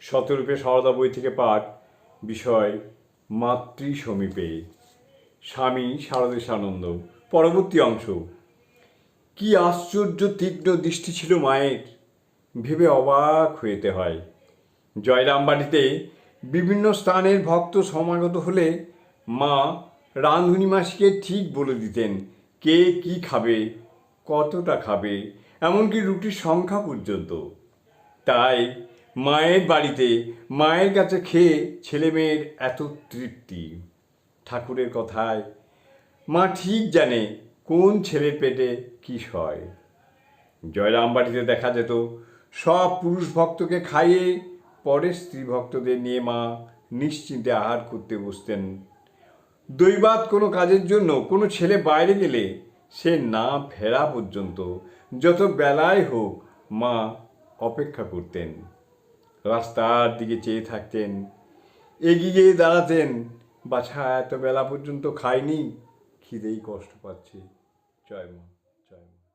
শতরূপে সারদা বই থেকে পাঠ, বিষয় মাতৃ সমীপে স্বামী শারদেশানন্দ, পরবর্তী অংশ। কি আশ্চর্য তীক্ষ্ণ দৃষ্টি ছিল মায়ের। ভেবে অবাক হইতে হয়। জয়রামবাড়িতে বিভিন্ন স্থানের ভক্ত সমাগত হলে মা রাঁধুনি মাসিকে ঠিক বলে দিতেন, কে কি খাবে, কতটা খাবে, এমনকি রুটির সংখ্যা পর্যন্ত। তাই মায়ের বাড়িতে মায়ের কাছে খেয়ে ছেলেমেয়ের এত তৃপ্তি। ঠাকুরের কথায়, মা ঠিক জানে কোন ছেলের পেটে কী হয় জয়রামবাড়িতে দেখা যেত, সব পুরুষ ভক্তকে খাইয়ে পরে স্ত্রী ভক্তদের নিয়ে মা নিশ্চিন্তে আহার করতে বসতেন। দৈবাত কোনো কাজের জন্য কোনো ছেলে বাইরে গেলে সে না ফেরা পর্যন্ত, যত বেলায় হোক মা অপেক্ষা করতেন। রাস্তার দিকে চেয়ে থাকতেন, এগিয়ে গিয়ে দাঁড়াতেন। বাছা, এত বেলা পর্যন্ত খায়নি। খিদেই কষ্ট পাচ্ছে। জয় মা জয় মা।